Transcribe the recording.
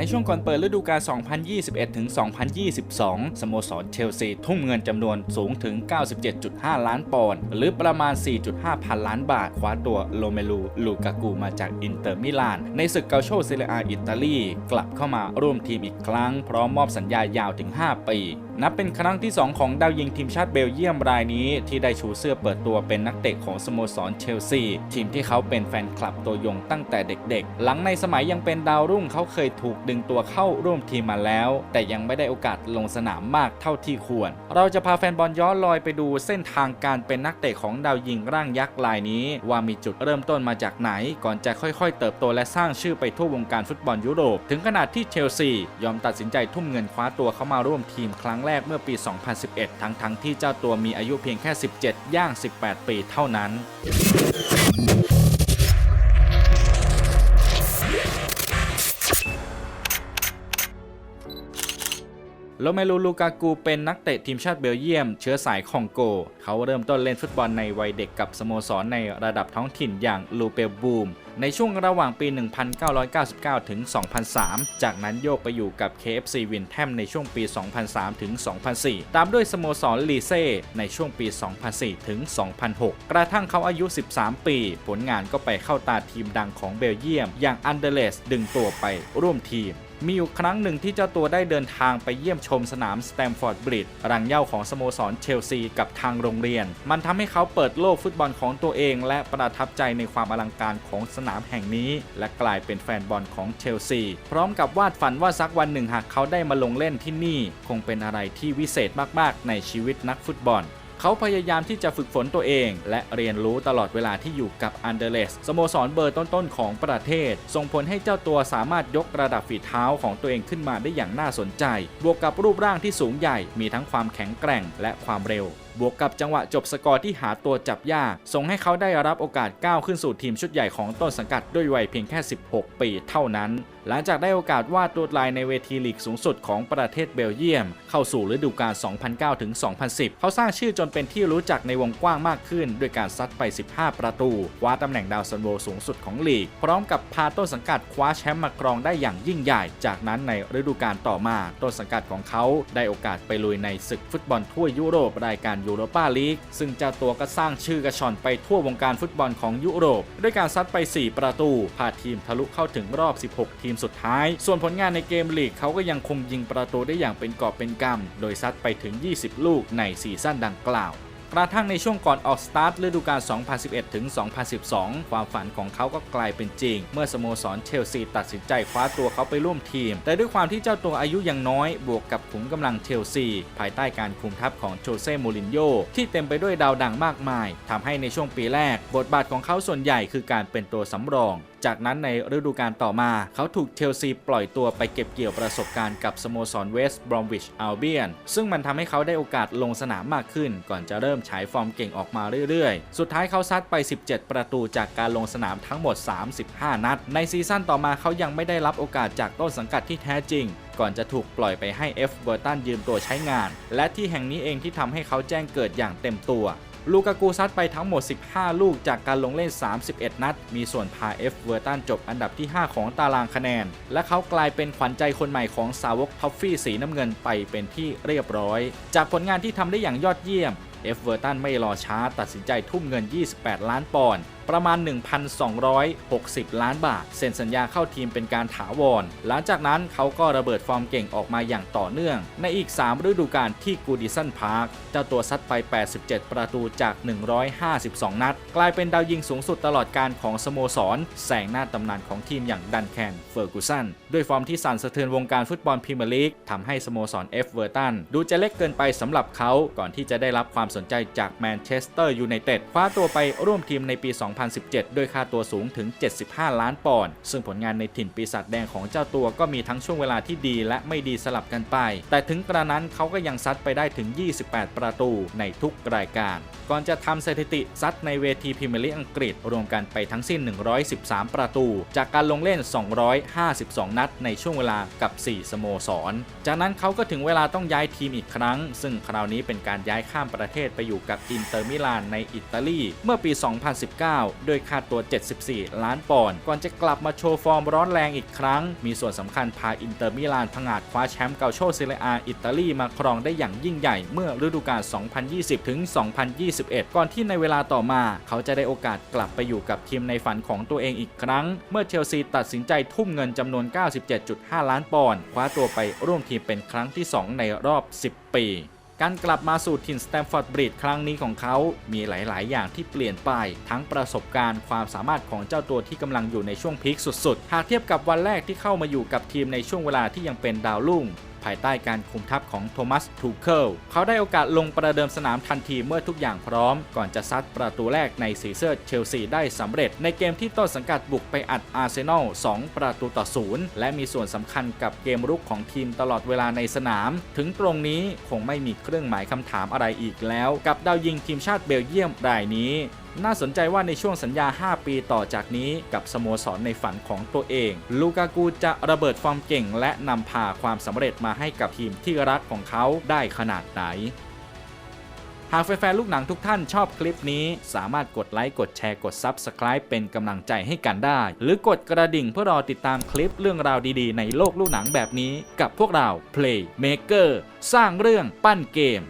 ในช่วงก่อนเปิดฤดูกาล 2021-2022 สโมสรเชลซีทุ่มเงินจำนวนสูงถึง 97.5 ล้านปอนด์หรือประมาณ 4.5 พันล้านบาท คว้าตัวโลเมลู ลูกากูมาจากอินเตอร์มิลาน ในศึกเกาโชเซเรียอาอิตาลี กลับเข้ามาร่วมทีมอีกครั้ง พร้อมมอบสัญญายาวถึง 5 ปี นับเป็นครั้งที่ 2 ของดาวยิงทีมชาติเบลเยียมรายนี้ที่ได้ชูเสื้อเปิดตัวเป็นนักเตะของสโมสรเชลซีทีมที่เขาเป็นแฟนคลับตัวยงตั้งแต่เด็กๆ หลังในสมัยยังเป็นดาวรุ่งเขาเคยถูกดึงตัวเข้าร่วมทีมมาแล้ว แต่ยังไม่ได้โอกาสลงสนามมากเท่าที่ควร เราจะพาแฟนบอลย้อนลอยไปดูเส้นทางการเป็นนักเตะของดาวยิงร่างยักษ์รายนี้ ว่ามีจุดเริ่มต้นมาจากไหน ก่อนจะค่อยๆ เติบโตและสร้างชื่อไปทั่ววงการฟุตบอลยุโรป ถึงขนาดที่เชลซียอมตัดสินใจทุ่มเงินคว้าตัวเข้ามาร่วมทีมครั้งแรกเมื่อปี 2011 ทั้งๆที่เจ้าตัวมีอายุเพียงแค่ 17 ย่าง 18 ปีเท่านั้นโลเมลูลูกากูเป็นนักเตะทีมชาติเบลเยียม เชื้อสายคองโก เขาเริ่มต้นเล่นฟุตบอลในวัยเด็กกับสโมสรในระดับท้องถิ่นอย่างลูเปลบูม ในช่วงระหว่างปี 1999 ถึง 2003 จากนั้นโยกไปอยู่กับ KFC วินแทมในช่วงปี 2003 ถึง 2004 ตามด้วยสโมสรลีเซ่ในช่วงปี 2004 ถึง 2006 กระทั่งเขาอายุ 13 ปี ผลงานก็ไปเข้าตาทีมดังของเบลเยียม อย่างอันเดเลสดึงตัวไปร่วมทีมมีอยู่ครั้งหนึ่งที่เจ้าตัวได้เดินทางไปเยี่ยมชมสนามสแตมฟอร์ดบริดจ์รังเย้าของสโมสรเชลซีกับทางโรงเรียน มันทำให้เขาเปิดโลกฟุตบอลของตัวเอง และประทับใจในความอลังการของสนามแห่งนี้ และกลายเป็นแฟนบอลของเชลซี พร้อมกับวาดฝันว่าสักวันหนึ่งหากเขาได้มาลงเล่นที่นี่ คงเป็นอะไรที่วิเศษมากๆ ในชีวิตนักฟุตบอลเขาพยายามที่จะฝึกฝนตัวเอง และเรียนรู้ตลอดเวลาที่อยู่กับอันเดเลสสโมสรเบอร์ต้นๆของประเทศ ส่งผลให้เจ้าตัวสามารถยกระดับฝีเท้าของตัวเองขึ้นมาได้อย่างน่าสนใจ บวกกับรูปร่างที่สูงใหญ่มีทั้งความแข็งแกร่งและความเร็ว บวกกับจังหวะจบสกอร์ที่หาตัวจับยากส่งให้เขาได้รับโอกาสก้าวขึ้นสู่ทีมชุดใหญ่ของต้นสังกัดด้วยวัยเพียงแค่ 16 ปีเท่านั้น หลังจากได้โอกาสวาดลวลายในเวทีลีกสูงสุดของประเทศเบลเยียม เข้าสู่ฤดูกาล 2009 ถึง 2010 เขาสร้างชื่อจนเป็นที่รู้จักในวงกว้างมากขึ้น ด้วยการซัดไป 15 ประตูคว้าตำแหน่งดาวซันโวสูงสุดของลีก พร้อมกับพาต้นสังกัดคว้าแชมป์มาครองได้อย่างยิ่งใหญ่ จากนั้นในฤดูกาลต่อมา ต้นสังกัดของเขาได้โอกาสไปลุยในศึกฟุตบอลทั่วยุโรปรายการยูโรปาลีก ซึ่งเจ้าตัวก็สร้างชื่อกระชอนไปทั่ววงการฟุตบอลของยุโรป ด้วยการซัดไป 4 ประตู พาทีมทะลุเข้าถึงรอบ 16 ทีมสุดท้าย ส่วนผลงานในเกมลีกเขาก็ยังคงยิงประตูได้อย่างเป็นกอบเป็นกำโดยซัดไปถึง 20 ลูกในซีซั่นดังกล่าว กระทั่งในช่วงก่อนออกสตาร์ทฤดูกาล 2011 ถึง 2012 ความฝันของเขาก็กลายเป็นจริง เมื่อสโมสรเชลซีตัดสินใจคว้าตัวเขาไปร่วมทีม แต่ด้วยความที่เจ้าตัวอายุยังน้อย บวกกับขุมกำลังเชลซี ภายใต้การคุมทัพของโจเซ่ มูรินโญ่ที่เต็มไปด้วยดาวดังมากมาย ทำให้ในช่วงปีแรก บทบาทของเขาส่วนใหญ่คือการเป็นตัวสำรองจากนั้นในฤดูกาลต่อมา เขาถูกเชลซีปล่อยตัวไปเก็บเกี่ยวประสบการณ์กับสโมสรเวสต์บรอมวิชอัลเบียนซึ่งมันทำให้เขาได้โอกาสลงสนามมากขึ้น ก่อนจะเริ่มฉายฟอร์มเก่งออกมาเรื่อยๆ สุดท้ายเขาซัดไป 17 ประตูจากการลงสนามทั้งหมด 35 นัด ในซีซั่นต่อมาเขายังไม่ได้รับโอกาสจากต้นสังกัดที่แท้จริงก่อนจะถูกปล่อยไปให้เอฟเบอร์ตันยืมตัวใช้งาน และที่แห่งนี้เองที่ทำให้เขาแจ้งเกิดอย่างเต็มตัว ลูกากูซัดไปทั้งหมด 15 ลูกจากการลงเล่น 31 นัด มีส่วนพาเอฟเวอร์ตันจบอันดับที่ 5 ของตารางคะแนน และเขากลายเป็นขวัญใจคนใหม่ของสาวกท็อฟฟี่สีน้ำเงินไปเป็นที่เรียบร้อย จากผลงานที่ทำได้อย่างยอดเยี่ยมเอฟเวอร์ตันไม่รอช้าตัดสินใจทุ่มเงิน 28 ล้านปอนด์ ประมาณ 1,260 ล้านบาท เซ็นสัญญาเข้าทีมเป็นการถาวร หลังจากนั้นเขาก็ระเบิดฟอร์มเก่งออกมาอย่างต่อเนื่อง ในอีก 3 ฤดูกาลที่กูดิสันพาร์คเจ้าตัวซัดไป 87 ประตูจาก 152 นัด กลายเป็นดาวยิงสูงสุดตลอดการของสโมสร แสงหน้าตำนานของทีมอย่างดันแคนเฟอร์กูสันด้วยฟอร์มที่สั่นสะเทือนวงการฟุตบอลพรีเมียร์ลีกทำให้สโมสรเอฟเวอร์ตันดูจะเล็กเกินไปสำหรับเขาก่อนที่จะได้รับความสนใจจากแมนเชสเตอร์ยูไนเต็ดคว้าตัวไปร่วมทีมในปี2017 ด้วยค่าตัวสูงถึง 75 ล้านปอนด์ ซึ่งผลงานในถิ่นปีศาจแดงของเจ้าตัวก็มีทั้งช่วงเวลาที่ดีและไม่ดีสลับกันไป แต่ถึงกระนั้นเขาก็ยังซัดไปได้ถึง 28 ประตูในทุกรายการ ก่อนจะทำสถิติซัดในเวทีพรีเมียร์ลีกอังกฤษ รวมกันไปทั้งสิ้น 113 ประตู จากการลงเล่น 252 นัดในช่วงเวลากับ 4 สโมสร จากนั้นเขาก็ถึงเวลาต้องย้ายทีมอีกครั้ง ซึ่งคราวนี้เป็นการย้ายข้ามประเทศไปอยู่กับอินเตอร์มิลานในอิตาลี เมื่อปี 2019 19 ด้วยค่าตัว 74 ล้านปอนด์ก่อนจะกลับมาโชว์ฟอร์มร้อนแรงอีกครั้ง มีส่วนสำคัญพาอินเตอร์มิลานผงาดคว้าแชมป์เกาโชเซเรอาอิตาลีมาครองได้อย่างยิ่งใหญ่เมื่อฤดูกาล 2020 ถึง 2021 ก่อนที่ในเวลาต่อมา เขาจะได้โอกาสกลับไปอยู่กับทีมในฝันของตัวเองอีกครั้ง เมื่อเชลซีตัดสินใจทุ่มเงินจำนวน 97.5 ล้านปอนด์คว้าตัวไปร่วมทีมเป็นครั้งที่ 2 ในรอบ 10 ปี การกลับมาสู่ถิ่นสแตมฟอร์ดบริดจ์ครั้งนี้ของเขา มีหลาย ๆ อย่างที่เปลี่ยนไป ทั้งประสบการณ์ความสามารถของเจ้าตัวที่กำลังอยู่ในช่วงพีคสุด ๆ หากเทียบกับวันแรกที่เข้ามาอยู่กับทีมในช่วงเวลาที่ยังเป็นดาวรุ่ง ภายใต้การคุมทัพของโทมัสทูเคิลเขาได้โอกาสลงประเดิมสนามทันทีเมื่อทุกอย่างพร้อม ก่อนจะซัดประตูแรกในสีเสื้อเชลซีได้สำเร็จ ในเกมที่ต้นสังกัดบุกไปอัดอาร์เซนอล 2 ประตูต่อศูนย์และมีส่วนสำคัญกับเกมรุกของทีมตลอดเวลาในสนาม ถึงตรงนี้คงไม่มีเครื่องหมายคำถามอะไรอีกแล้ว กับดาวยิงทีมชาติเบลเยียมรายนี้ น่าสนใจว่าในช่วงสัญญา 5 ปีต่อจากนี้กับสโมสรในฝันของตัวเอง ลูกากูจะระเบิดฟอร์มเก่ง และนำพาความสำเร็จมาให้กับทีมที่รักของเขาได้ขนาดไหนหากแฟนๆ ลูกหนังทุกท่านชอบคลิปนี้ สามารถกดไลค์ กดแชร์ กด Subscribe เป็นกำลังใจให้กันได้ หรือกดกระดิ่งเพื่อรอติดตามคลิปเรื่องราวดีๆ ในโลกลูกหนังแบบนี้ กับพวกเรา Playmaker สร้างเรื่องปั้นเกม